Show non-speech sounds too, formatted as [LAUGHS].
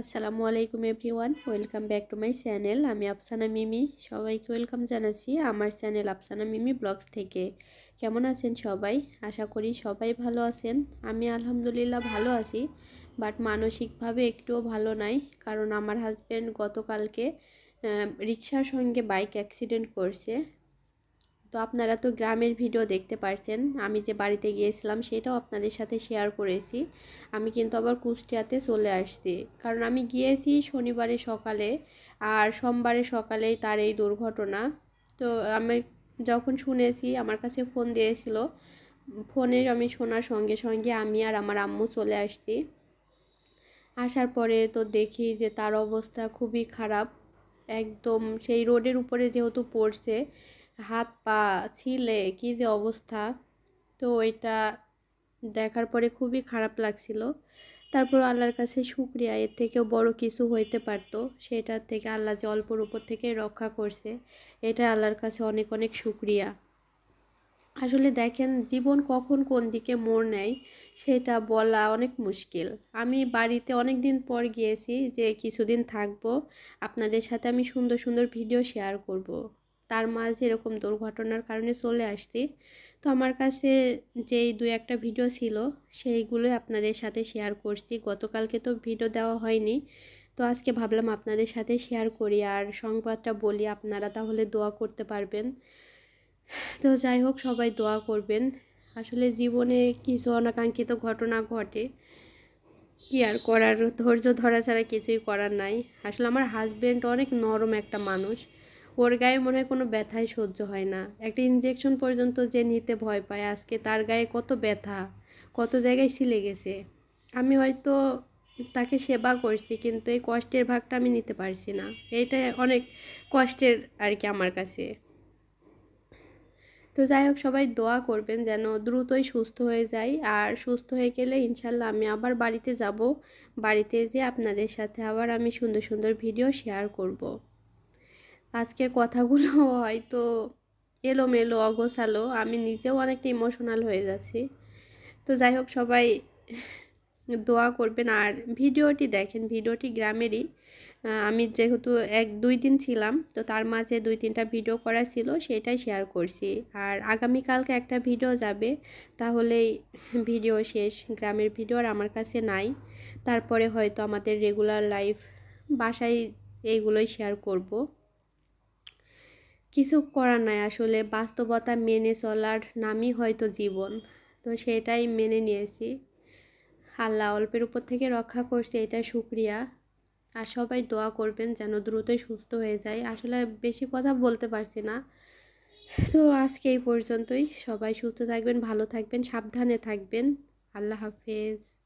আসসালামু আলাইকুম everyone, welcome back to my channel. আমি আফসানা মিমি, সবাইকে ওয়েলকাম জানাচ্ছি আমার চ্যানেল আফসানা মিমি ব্লগস থেকে। কেমন আছেন সবাই? আশা করি সবাই ভালো আছেন। আমি আলহামদুলিল্লাহ ভালো আছি, বাট মানসিকভাবে একটুও ভালো নাই, কারণ আমার হাজব্যান্ড গতকালকে রিক্সার সঙ্গে বাইক অ্যাক্সিডেন্ট করছে। তো আপনারা তো গ্রামের ভিডিও দেখতে পারছেন। আমি যে বাড়িতে গিয়েছিলাম সেটাও আপনাদের সাথে শেয়ার করেছি। আমি কিন্তু আবার কুষ্টিয়াতে চলে আসছি। কারণ আমি গিয়েছি শনিবারে সকালে আর সোমবারে সকালেই তার এই দুর্ঘটনা। তো আমি যখন শুনেছি, আমার কাছে ফোন দিয়েছিল। ফোনে আমি শোনার সঙ্গে সঙ্গে আমি আর আমার আম্মু চলে আসছি। আসার পরে তো দেখি যে তার অবস্থা খুবই খারাপ। একদম সেই রোডের উপরে যেহেতু পড়ছে হাত, পা, ছিলে, কি যে অবস্থা। তো ওইটা দেখার পরে খুবই খারাপ লাগছিল। তারপর আল্লাহর কাছে শুক্রিয়া, এর থেকেও বড় কিছু হইতে পারতো। সেটার থেকে আল্লাহ যে অল্পর উপর থেকে রক্ষা করছে, এটা আল্লাহর কাছে অনেক অনেক শুক্রিয়া। আসলে দেখেন, জীবন কখন কোন দিকে মোড় নেয়, সেটা বলা অনেক মুশকিল। আমি বাড়িতে অনেক দিন পর গিয়েছি যে কিছুদিন থাকব। আপনাদের সাথে আমি সুন্দর সুন্দর ভিডিও শেয়ার করব। তার মাঝে এরকম দুর্ঘটনার কারণে চলে আসছি। তো আমার কাছে যেই দু একটা ভিডিও ছিল সেইগুলো আপনাদের সাথে শেয়ার করছি। গতকালকে তো ভিডিও দেওয়া হয়নি। তো আজকে ভাবলাম আপনাদের সাথে শেয়ার করি আর সংবাদটা বলি। আপনারা তাহলে দোয়া করতে পারবেন। তো যাই হোক, সবাই দোয়া করবেন। আসলে জীবনে কিছু অনাকাঙ্ক্ষিত ঘটনা ঘটে। কি আর করার? ধৈর্য ধরা ছাড়া কিছুই করার নাই। আসলে আমার হাজব্যান্ড অনেক নরম একটা মানুষ। ওর গায়ে মনে হয় কোনো ব্যথাই সহ্য হয় না। একটা ইঞ্জেকশন পর্যন্ত যে নিতে ভয় পায়, আজকে তার গায়ে কত ব্যথা, কত জায়গায় ছিলে গেছে। আমি হয়তো তাকে সেবা করছি, কিন্তু এই কষ্টের ভাগটা আমি নিতে পারছি না। এইটা অনেক কষ্টের আর কি আমার কাছে। তো যাই হোক, সবাই দোয়া করবেন যেন দ্রুতই সুস্থ হয়ে যায় আর সুস্থ হয়ে গেলে ইনশাল্লাহ আমি আবার বাড়িতে যাব। বাড়িতে যেয়ে আপনাদের সাথে আবার আমি সুন্দর সুন্দর ভিডিও শেয়ার করব। আজকের কথাগুলো [LAUGHS] হয়তো এলোমেলো, অগোছালো। আমি নিজেও অনেকটা ইমোশনাল হয়ে যাচ্ছি। তো যাই হোক, সবাই [LAUGHS] দোয়া করবেন। আর ভিডিওটি দেখেন, ভিডিওটি গ্রামেরই। আমি যেহেতু এক, দুই দিন ছিলাম, তো তার মাঝে দুই, তিনটা ভিডিও করা ছিল, সেটাই শেয়ার করছি। আর আগামীকালকে একটা ভিডিও যাবে, তাহলেই ভিডিও শেষ। গ্রামের ভিডিও আর আমার কাছে নাই। তারপরে হয়তো আমাদের রেগুলার লাইফ বাসায় এইগুলোই শেয়ার করব। কিছু করার নাই। আসলে বাস্তবতা মেনে চলার নামই হয়তো জীবন। তো সেটাই মেনে নিয়েছি। আল্লাহ অল্পের উপর থেকে রক্ষা করছে, এটা শুক্রিয়া। আর সবাই দোয়া করবেন যেন দ্রুতই সুস্থ হয়ে যায়। আসলে বেশি কথা বলতে পারছি না। তো আজকে এই পর্যন্তই। সবাই সুস্থ থাকবেন, ভালো থাকবেন, সাবধানে থাকবেন। আল্লাহ হাফেজ।